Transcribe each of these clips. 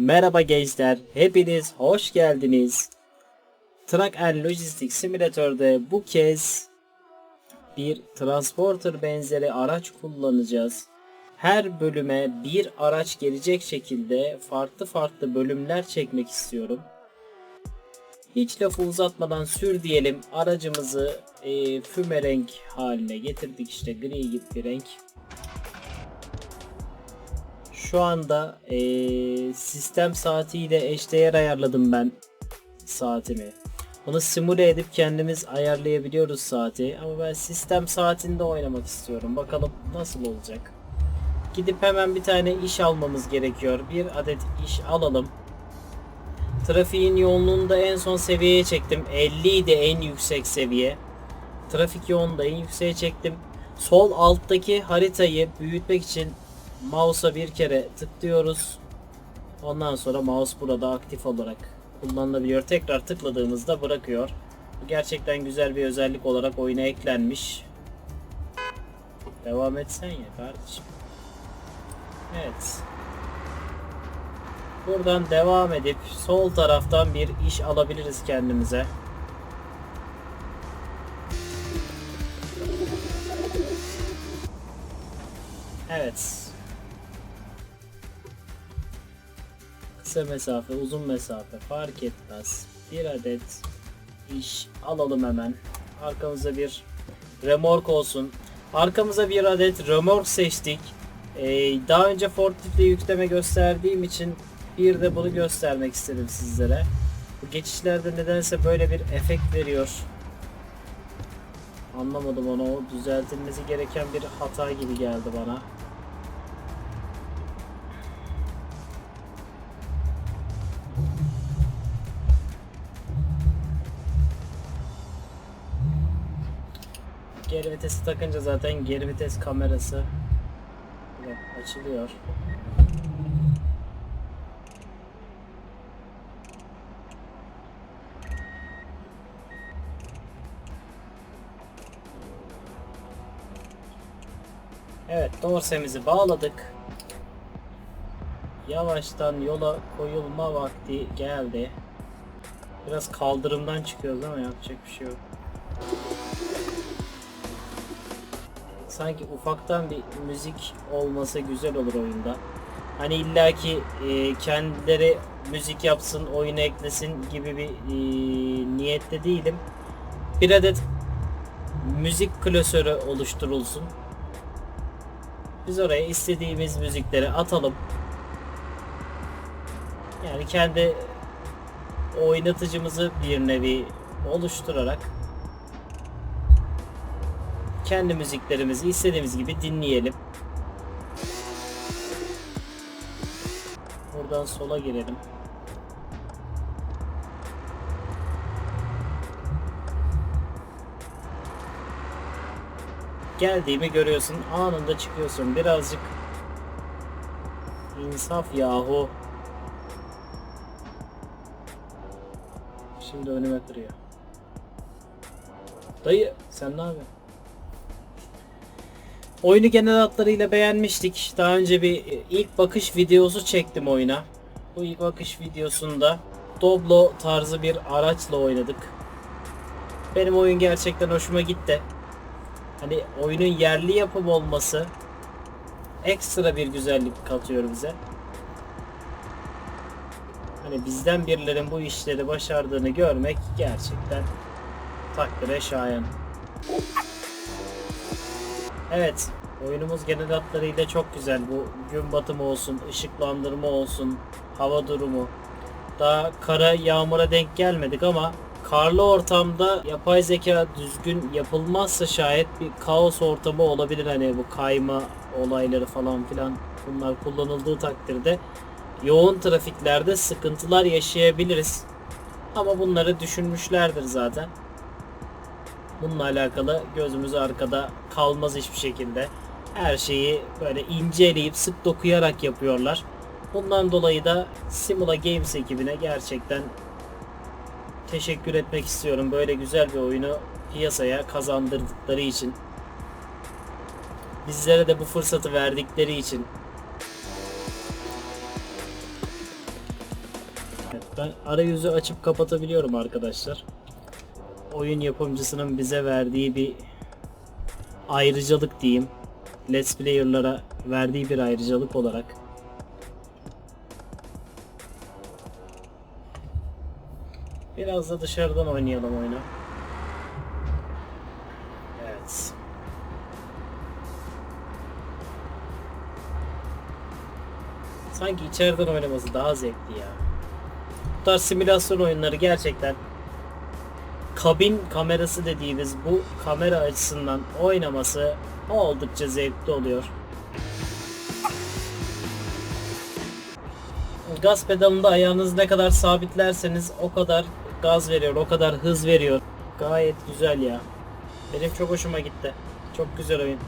Merhaba gençler, hepiniz hoş geldiniz. Truck and Logistics Simulator'da bu kez bir transporter benzeri araç kullanacağız. Her bölüme bir araç gelecek şekilde farklı farklı bölümler çekmek istiyorum. Hiç lafı uzatmadan sür diyelim aracımızı e, füme renk haline getirdik işte gri gibi bir renk. Şu anda eee, sistem saatiyle eşdeğer ayarladım ben saatimi. Bunu simüle edip kendimiz ayarlayabiliyoruz saati. Ama ben sistem saatinde oynamak istiyorum. Bakalım nasıl olacak. Gidip hemen bir tane iş almamız gerekiyor. Bir adet iş alalım. Trafiğin yoğunluğunu da en son seviyeye çektim. 50 idi en yüksek seviye. Trafik yoğunluğunu da en yükseğe çektim. Sol alttaki haritayı büyütmek için mouse'a bir kere tıklıyoruz. Ondan sonra mouse burada aktif olarak kullanılabiliyor. Tekrar tıkladığımızda bırakıyor. Gerçekten güzel bir özellik olarak oyuna eklenmiş. Devam etsen ya kardeşim. Evet. Buradan devam edip sol taraftan bir iş alabiliriz kendimize. Evet. Kısa mesafe, uzun mesafe fark etmez. Bir adet iş alalım hemen. Arkamıza bir remork olsun. Arkamıza bir adet remork seçtik. Ee, daha önce forkliftle yükleme gösterdiğim için bir de bunu göstermek istedim sizlere. Bu geçişlerde nedense böyle bir efekt veriyor. Anlamadım onu. O düzeltilmesi gereken bir hata gibi geldi bana. Geri vitesi takınca zaten geri vites kamerası açılıyor. Evet, dorsemizi bağladık. Yavaştan yola koyulma vakti geldi. Biraz kaldırımdan çıkıyoruz ama yapacak bir şey yok. Sanki ufaktan bir müzik olması güzel olur oyunda. Hani illaki e, kendileri müzik yapsın, oyunu eklesin gibi bir e, niyette değilim. Bir adet müzik klasörü oluşturulsun. Biz oraya istediğimiz müzikleri atalım. Yani kendi oynatıcımızı bir nevi oluşturarak kendi müziklerimizi istediğimiz gibi dinleyelim. Buradan sola girelim. Geldiğimi görüyorsun. Anında çıkıyorsun. Birazcık insaf yahu. Şimdi önüme kırıyor. Dayı sen ne yapıyorsun? Oyunu genel hatlarıyla beğenmiştik. Daha önce bir e, ilk bakış videosu çektim oyuna. Bu ilk bakış videosunda Doblo tarzı bir araçla oynadık. Benim oyun gerçekten hoşuma gitti. Hani oyunun yerli yapım olması ekstra bir güzellik katıyor bize. Hani bizden birilerin bu işleri başardığını görmek gerçekten takdire şayan. Evet, oyunumuz genel hatlarıyla çok güzel. Bu gün batımı olsun, ışıklandırma olsun, hava durumu. Daha kara yağmura denk gelmedik ama karlı ortamda yapay zeka düzgün yapılmazsa şayet bir kaos ortamı olabilir. Hani bu kayma olayları falan filan bunlar kullanıldığı takdirde yoğun trafiklerde sıkıntılar yaşayabiliriz. Ama bunları düşünmüşlerdir zaten. Bununla alakalı gözümüz arkada kalmaz hiçbir şekilde. Her şeyi böyle inceleyip sık dokuyarak yapıyorlar. Bundan dolayı da Simula Games ekibine gerçekten teşekkür etmek istiyorum. Böyle güzel bir oyunu piyasaya kazandırdıkları için. Bizlere de bu fırsatı verdikleri için. Ben arayüzü açıp kapatabiliyorum arkadaşlar. Oyun yapımcısının bize verdiği bir ayrıcalık diyeyim. Let's Player'lara verdiği bir ayrıcalık olarak. Biraz da dışarıdan oynayalım oyunu. Evet. Sanki içeriden oynaması daha zevkli ya. Bu tarz simülasyon oyunları gerçekten kabin kamerası dediğimiz bu kamera açısından oynaması oldukça zevkli oluyor. Gaz pedalında ayağınızı ne kadar sabitlerseniz o kadar gaz veriyor, o kadar hız veriyor. Gayet güzel ya. Benim çok hoşuma gitti. Çok güzel oyun.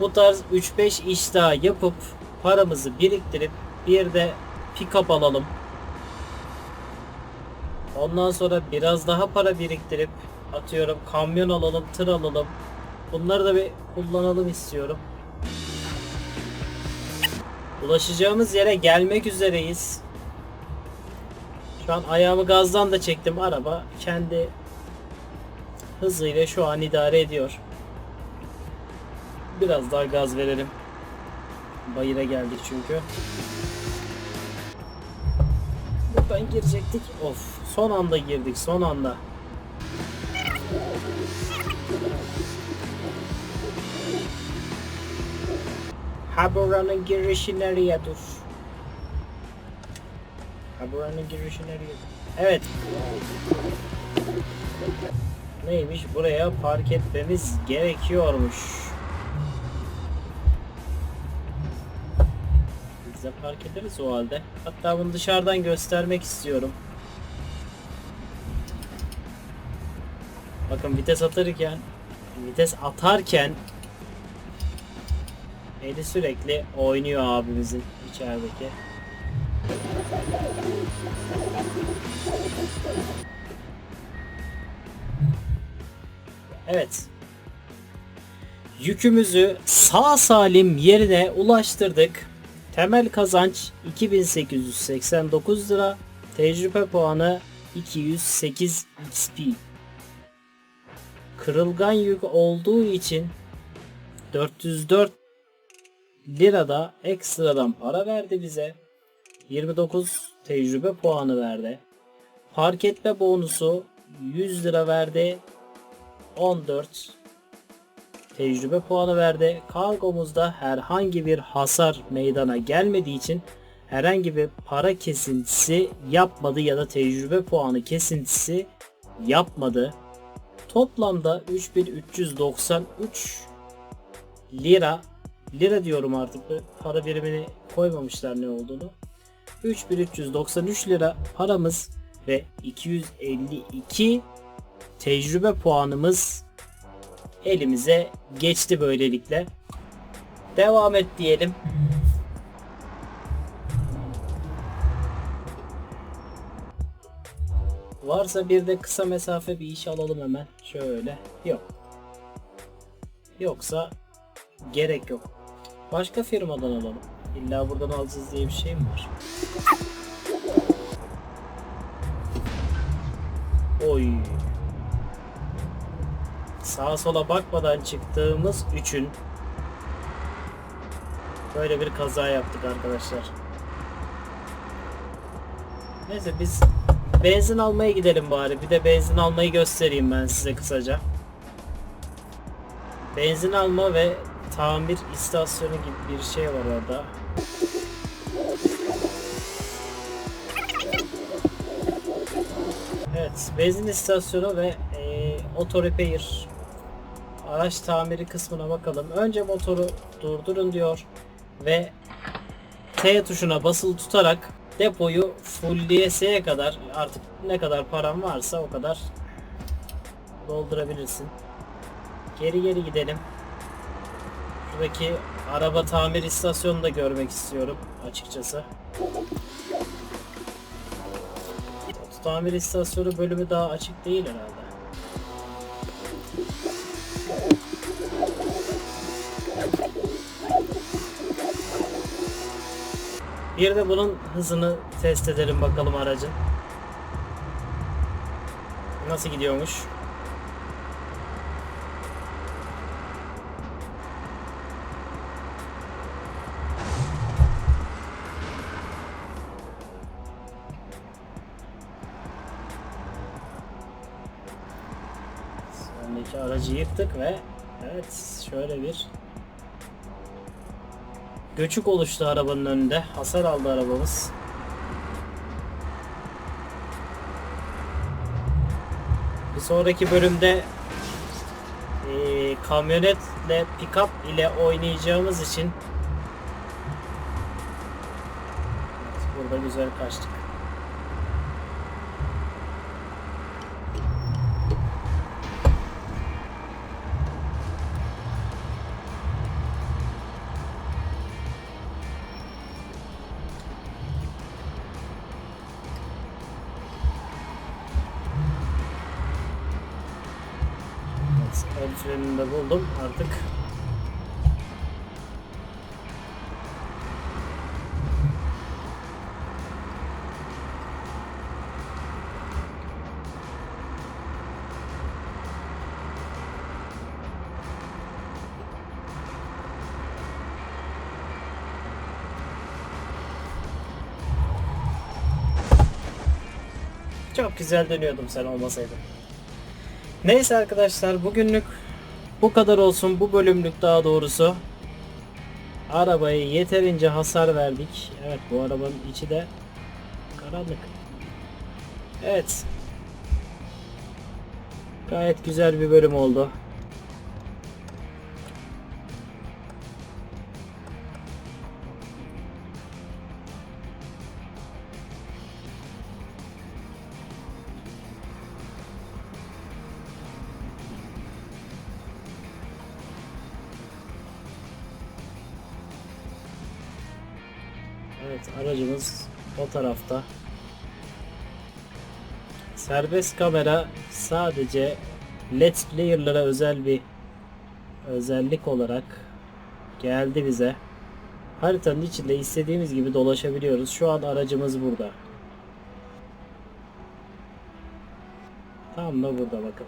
Bu tarz 3-5 iş daha yapıp paramızı biriktirip bir de pick-up alalım. Ondan sonra biraz daha para biriktirip atıyorum kamyon alalım, tır alalım. Bunları da bir kullanalım istiyorum. Ulaşacağımız yere gelmek üzereyiz. Şu an ayağımı gazdan da çektim. Araba kendi hızıyla şu an idare ediyor. Biraz daha gaz verelim. Bayıra geldik çünkü. Buradan girecektik. Of son anda girdik son anda. Ha buranın girişi nereye dur? Ha buranın girişi nereye dur? Evet. Neymiş buraya park etmemiz gerekiyormuş. Biz de park ederiz o halde. Hatta bunu dışarıdan göstermek istiyorum. Bakın vites atarken vites atarken eli sürekli oynuyor abimizin içerideki. Evet. Yükümüzü sağ salim yerine ulaştırdık. Temel kazanç 2889 lira. Tecrübe puanı 208 XP. Kırılgan yük olduğu için 404 lirada ekstradan para verdi bize. 29 tecrübe puanı verdi. Park etme bonusu 100 lira verdi. 14 tecrübe puanı verdi. Kargomuzda herhangi bir hasar meydana gelmediği için herhangi bir para kesintisi yapmadı ya da tecrübe puanı kesintisi yapmadı. Toplamda 3393 lira lira diyorum artık para birimini koymamışlar ne olduğunu. 3393 lira paramız ve 252 tecrübe puanımız elimize geçti böylelikle. Devam et diyelim. Varsa bir de kısa mesafe bir iş alalım hemen. Şöyle. Yok. Yoksa gerek yok. Başka firmadan alalım. İlla buradan alacağız diye bir şey mi var? Oy. Sağa sola bakmadan çıktığımız üçün böyle bir kaza yaptık arkadaşlar. Neyse biz benzin almaya gidelim bari. Bir de benzin almayı göstereyim ben size kısaca. Benzin alma ve tamir istasyonu gibi bir şey var orada. Evet, benzin istasyonu ve e, auto repair araç tamiri kısmına bakalım. Önce motoru durdurun diyor ve T tuşuna basılı tutarak depoyu fullleyeseye kadar artık ne kadar param varsa o kadar doldurabilirsin. Geri geri gidelim. Şuradaki araba tamir istasyonunu da görmek istiyorum açıkçası. Tamir istasyonu bölümü daha açık değil herhalde. Bir de bunun hızını test edelim bakalım aracın. Nasıl gidiyormuş? Öndeki aracı yıktık ve evet şöyle bir göçük oluştu arabanın önünde. Hasar aldı arabamız. Bir sonraki bölümde eee, kamyonetle pick-up ile oynayacağımız için burada güzel kaçtık. Frenini de buldum artık. Çok güzel dönüyordum sen olmasaydın. Neyse arkadaşlar bugünlük bu kadar olsun bu bölümlük daha doğrusu. Arabayı yeterince hasar verdik. Evet bu arabanın içi de karanlık. Evet. Gayet güzel bir bölüm oldu. Evet aracımız o tarafta. Serbest kamera sadece Let's Player'lara özel bir özellik olarak geldi bize. Haritanın içinde istediğimiz gibi dolaşabiliyoruz. Şu an aracımız burada. Tam da burada bakın.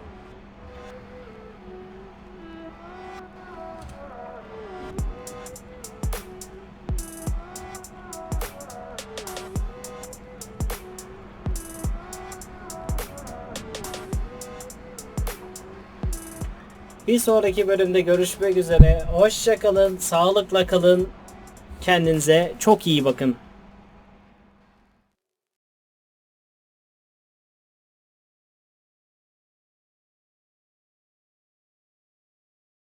Bir sonraki bölümde görüşmek üzere. Hoşça kalın, sağlıkla kalın. Kendinize çok iyi bakın.